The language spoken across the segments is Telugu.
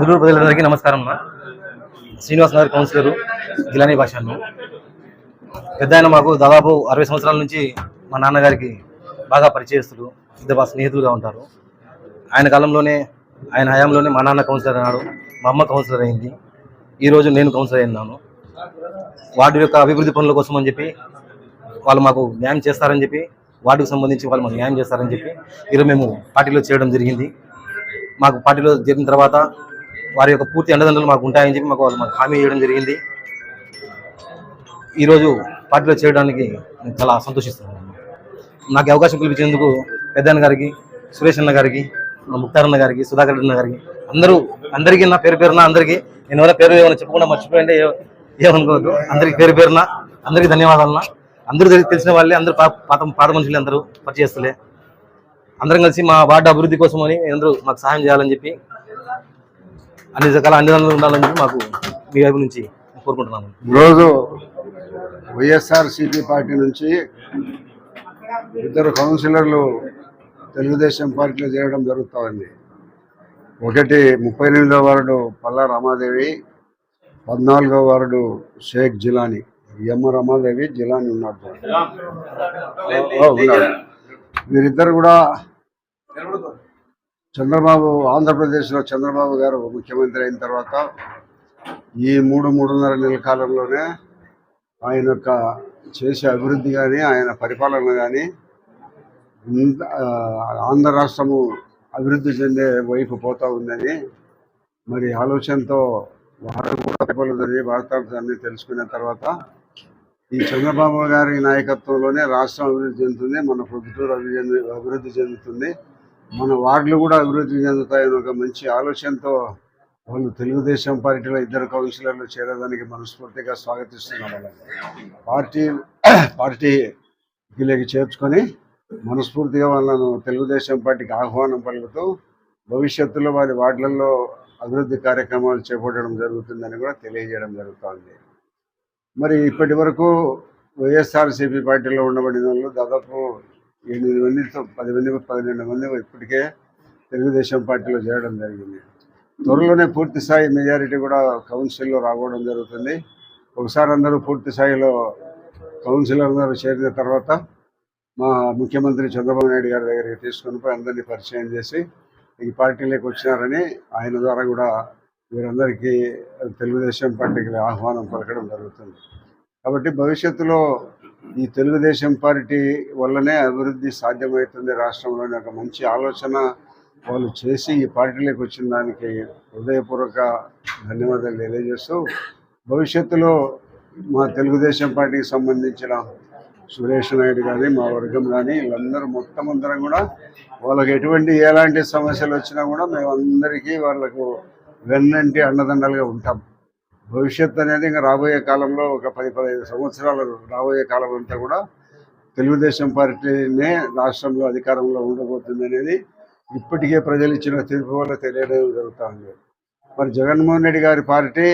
పొదులూరు ప్రజలందరికీ నమస్కారం అన్న శ్రీనివాస్ నగర్ కౌన్సిలరు గిలానీ భాషను పెద్ద ఆయన మాకు దాదాపు అరవై సంవత్సరాల నుంచి మా నాన్నగారికి బాగా పరిచయస్తులు ఇద్దరు స్నేహితులుగా ఉంటారు. ఆయన కాలంలోనే ఆయన హయాంలోనే మా నాన్న కౌన్సిలర్ అన్నాడు. మా అమ్మ కౌన్సిలర్ అయింది. ఈరోజు నేను కౌన్సిలర్ అయినాను. వార్డు యొక్క అభివృద్ధి పనుల కోసం అని చెప్పి వాళ్ళు మాకు న్యాయం చేస్తారని చెప్పి వార్డుకు సంబంధించి వాళ్ళు మాకు న్యాయం చేస్తారని చెప్పి ఈరోజు మేము పార్టీలో చేయడం జరిగింది. మాకు పార్టీలో చేరిన తర్వాత వారి యొక్క పూర్తి అండదండలు మాకు ఉంటాయని చెప్పి మాకు వాళ్ళు మాకు హామీ ఇవ్వడం జరిగింది. ఈరోజు పార్టీలో చేయడానికి నేను చాలా సంతోషిస్తున్నాను. నాకు అవకాశం కల్పించేందుకు పెద్దన్న గారికి సురేష్ అన్న గారికి మా గారికి సుధాకర్ అన్న గారికి అందరూ అందరికీ నా పేరు పేరున అందరికీ నేను ఎవరైనా పేరు ఏమైనా చెప్పకుండా మర్చిపోయింటే ఏమనుకోవద్దు. అందరికీ పేరు పేరున అందరికీ ధన్యవాదాలన్నా అందరూ తెలిసిన వాళ్ళే అందరూ పా- పాత పాత మనుషులే అందరూ పరిచయస్తులే. అందరం కలిసి మా వార్డు అభివృద్ధి కోసం అని అందరూ మాకు సహాయం చేయాలని చెప్పి అన్ని రకాల అండదండలు ఉండాలని చెప్పి మాకు మీ వైపు నుంచి కోరుకుంటున్నాను ఈరోజు వైఎస్ఆర్సిపి పార్టీ నుంచి ఇద్దరు కౌన్సిలర్లు తెలుగుదేశం పార్టీలో చేరడం జరుగుతోంది. ఒకటి ముప్పై ఎనిమిదో వార్డు పల్లా రమాదేవి పద్నాలుగో వార్డు షేక్ జిలానీ ఎమ్మ రమాదేవి జిలానీ ఉన్నాడు. వీరిద్దరు కూడా చంద్రబాబు ఆంధ్రప్రదేశ్లో చంద్రబాబు గారు ముఖ్యమంత్రి అయిన తర్వాత ఈ మూడు మూడున్నర నెలల కాలంలోనే ఆయన యొక్క చేసే అభివృద్ధి కానీ ఆయన పరిపాలన కానీ ఆంధ్ర రాష్ట్రము అభివృద్ధి చెందే వైపు పోతూ ఉందని మరి ఆలోచనతో వారు కూడా పరిపాలన భారతాన్ని తెలుసుకున్న తర్వాత ఈ చంద్రబాబు గారి నాయకత్వంలోనే రాష్ట్రం అభివృద్ధి చెందుతుంది మన ప్రభుత్వం అభివృద్ధి అభివృద్ధి చెందుతుంది. మన వార్డులు కూడా అభివృద్ధి చెందుతాయని ఒక మంచి ఆలోచనతో వాళ్ళు తెలుగుదేశం పార్టీలో ఇద్దరు కౌన్సిలర్లు చేరడానికి మనస్ఫూర్తిగా స్వాగతిస్తున్నాం వాళ్ళని. పార్టీ పార్టీలోకి చేర్చుకొని మనస్ఫూర్తిగా వాళ్ళను తెలుగుదేశం పార్టీకి ఆహ్వానం పలుకుతూ భవిష్యత్తులో వారి వార్డులలో అభివృద్ధి కార్యక్రమాలు చేపట్టడం జరుగుతుందని కూడా తెలియజేయడం జరుగుతోంది. మరి ఇప్పటి వరకు వైఎస్ఆర్సీపీ పార్టీలో ఉండబడిన వాళ్ళు దాదాపు ఎనిమిది మందితో పది మంది పన్నెండు మంది ఇప్పటికే తెలుగుదేశం పార్టీలో చేరడం జరిగింది. త్వరలోనే పూర్తి స్థాయి మెజారిటీ కూడా కౌన్సిల్లో రావడం జరుగుతుంది. ఒకసారి అందరూ పూర్తి స్థాయిలో కౌన్సిలర్ అందరూ చేరిన తర్వాత మా ముఖ్యమంత్రి చంద్రబాబు నాయుడు గారి దగ్గరికి తీసుకుని పోయి అందరినీ పరిచయం చేసి ఈ పార్టీలోకి వచ్చినారని ఆయన ద్వారా కూడా వీరందరికీ తెలుగుదేశం పార్టీకి ఆహ్వానం పలకడం జరుగుతుంది. కాబట్టి భవిష్యత్తులో ఈ తెలుగుదేశం పార్టీ వల్లనే అభివృద్ధి సాధ్యమవుతుంది రాష్ట్రంలోని ఒక మంచి ఆలోచన వాళ్ళు చేసి ఈ పార్టీలోకి వచ్చిన దానికి హృదయపూర్వక ధన్యవాదాలు తెలియజేస్తూ భవిష్యత్తులో మా తెలుగుదేశం పార్టీకి సంబంధించిన సురేష్ నాయుడు కానీ మా వర్గం కానీ వీళ్ళందరూ మొత్తం అందరం కూడా వాళ్ళకి ఎటువంటి ఎలాంటి సమస్యలు వచ్చినా కూడా మేము అందరికీ వాళ్ళకు వెన్నంటి అండదండలుగా ఉంటాం. భవిష్యత్ అనేది ఇంకా రాబోయే కాలంలో ఒక పది పదహైదు సంవత్సరాలు రాబోయే కాలం అంతా కూడా తెలుగుదేశం పార్టీనే రాష్ట్రంలో అధికారంలో ఉండబోతుంది అనేది ఇప్పటికే ప్రజలు ఇచ్చిన తీర్పు వల్ల తెలియడం జరుగుతుంది. మరి జగన్మోహన్ రెడ్డి గారి పార్టీ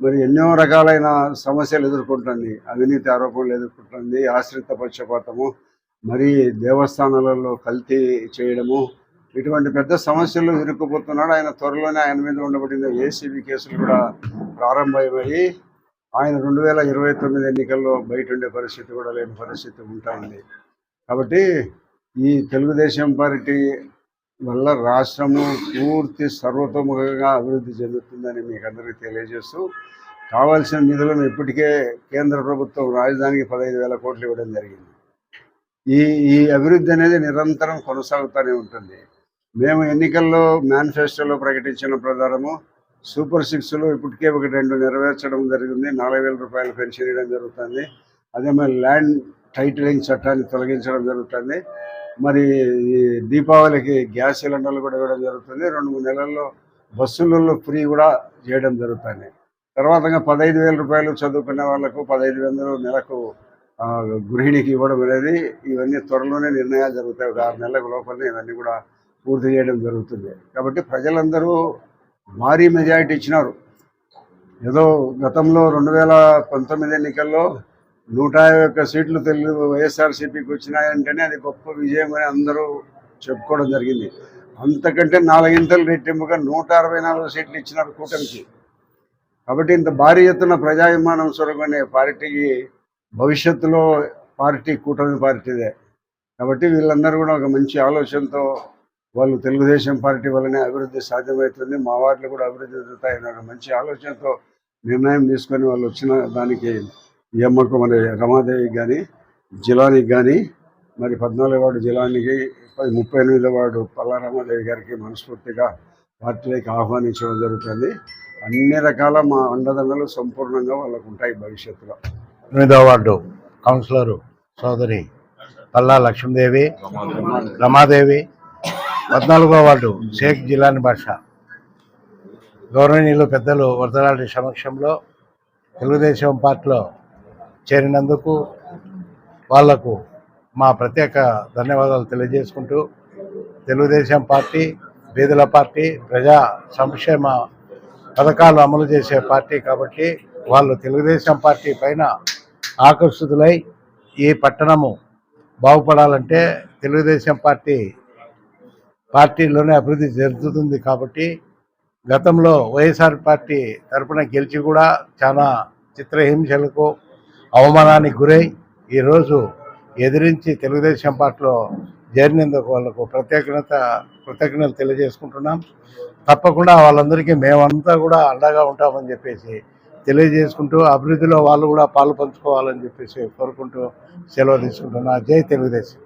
మరి ఎన్నో రకాలైన సమస్యలు ఎదుర్కొంటుంది. అవినీతి ఆరోపణలు ఎదుర్కొంటుంది. ఆశ్రిత పక్షపాతము మరి దేవస్థానాలలో కల్తీ చేయడము ఇటువంటి పెద్ద సమస్యలు ఇరుక్కుపోతున్నాడు. ఆయన త్వరలోనే ఆయన మీద ఉండబడిన ఏసీబీ కేసులు కూడా ప్రారంభమయ్యి ఆయన రెండు వేల ఇరవై తొమ్మిది ఎన్నికల్లో బయట ఉండే పరిస్థితి కూడా లేని పరిస్థితి ఉంటా ఉంది. కాబట్టి ఈ తెలుగుదేశం పార్టీ వల్ల రాష్ట్రము పూర్తి సర్వతోముఖంగా అభివృద్ధి చెందుతుందని మీకు అందరికీ తెలియజేస్తూ కావాల్సిన నిధులను ఇప్పటికే కేంద్ర ప్రభుత్వం రాజధానికి పదహైదు వేల కోట్లు ఇవ్వడం జరిగింది. ఈ ఈ అభివృద్ధి అనేది నిరంతరం కొనసాగుతూనే ఉంటుంది. మేము ఎన్నికల్లో మేనిఫెస్టోలో ప్రకటించిన ప్రకారము సూపర్ సిక్స్లో ఇప్పటికే ఒక రెండు నెరవేర్చడం జరిగింది. నాలుగు వేల రూపాయలు పెన్షన్ ఇవ్వడం జరుగుతుంది. అదే మరి ల్యాండ్ టైటిలింగ్ చట్టాన్ని తొలగించడం జరుగుతుంది. మరి ఈ దీపావళికి గ్యాస్ సిలిండర్లు కూడా ఇవ్వడం జరుగుతుంది. రెండు మూడు నెలల్లో బస్సులలో ఫ్రీ కూడా చేయడం జరుగుతుంది. తర్వాత పదహైదు వేల రూపాయలు చదువుకునే వాళ్ళకు పదహైదు వందలు నెలకు గృహిణికి ఇవ్వడం అనేది ఇవన్నీ త్వరలోనే నిర్ణయాలు జరుగుతాయి. ఒక ఆరు నెలలకు లోపలనే ఇవన్నీ కూడా పూర్తి చేయడం జరుగుతుంది. కాబట్టి ప్రజలందరూ భారీ మెజారిటీ ఇచ్చినారు. ఏదో గతంలో రెండు వేల పంతొమ్మిది ఎన్నికల్లో నూట యాభై ఒక్క సీట్లు తెలుగు వైఎస్ఆర్సీపీకి వచ్చినాయంటేనే అది గొప్ప విజయం అని అందరూ చెప్పుకోవడం జరిగింది. అంతకంటే నాలుగింతలు రెట్టింపుగా నూట అరవై నాలుగు సీట్లు ఇచ్చినారు కూటమికి. కాబట్టి ఇంత భారీ ఎత్తున ప్రజాభిమానం సొరగనే పార్టీకి భవిష్యత్తులో పార్టీ కూటమి పార్టీదే. కాబట్టి వీళ్ళందరూ కూడా ఒక మంచి ఆలోచనతో వాళ్ళు తెలుగుదేశం పార్టీ వల్లనే అభివృద్ధి సాధ్యమవుతుంది. మా వార్డులు కూడా అభివృద్ధి జరుగుతాయని ఒక మంచి ఆలోచనతో నిర్ణయం తీసుకొని వాళ్ళు వచ్చిన దానికి ఈ అమ్మకు మరి రమాదేవికి కానీ జిలానికి కానీ మరి పద్నాలుగు వార్డు జిలానికి ముప్పై ఎనిమిదో వార్డు పల్లా రమాదేవి గారికి మనస్ఫూర్తిగా పార్టీలోకి ఆహ్వానించడం జరుగుతుంది. అన్ని రకాల మా అండదండలు సంపూర్ణంగా వాళ్ళకు ఉంటాయి భవిష్యత్తులో. ఎనిమిదవ వార్డు కౌన్సిలరు సోదరి పల్లా లక్ష్మీదేవి రమాదేవి పద్నాలుగో వార్డు షేక్ జిలాని భాష. గౌరవనీయులు పెద్దలు వరదలాంటి సమక్షంలో తెలుగుదేశం పార్టీలో చేరినందుకు వాళ్ళకు మా ప్రత్యేక ధన్యవాదాలు తెలియజేసుకుంటూ తెలుగుదేశం పార్టీ బీదల పార్టీ ప్రజా సంక్షేమ పథకాలు అమలు చేసే పార్టీ కాబట్టి వాళ్ళు తెలుగుదేశం పార్టీ పైన ఆకర్షితులై ఈ పట్టణము బాగుపడాలంటే తెలుగుదేశం పార్టీ పార్టీలోనే అభివృద్ధి జరుగుతుంది కాబట్టి గతంలో వైఎస్ఆర్ పార్టీ తరపున గెలిచి కూడా చాలా చిత్రహింసలకు అవమానానికి గురై ఈరోజు ఎదిరించి తెలుగుదేశం పార్టీలో చేరినందుకు వాళ్ళకు ప్రత్యేకత కృతజ్ఞతలు తెలియజేసుకుంటున్నాం. తప్పకుండా వాళ్ళందరికీ మేమంతా కూడా అండగా ఉంటామని చెప్పేసి తెలియజేసుకుంటూ అభివృద్ధిలో వాళ్ళు కూడా పాలు పంచుకోవాలని చెప్పేసి కోరుకుంటూ సెలవు తీసుకుంటున్నా. జై తెలుగుదేశం.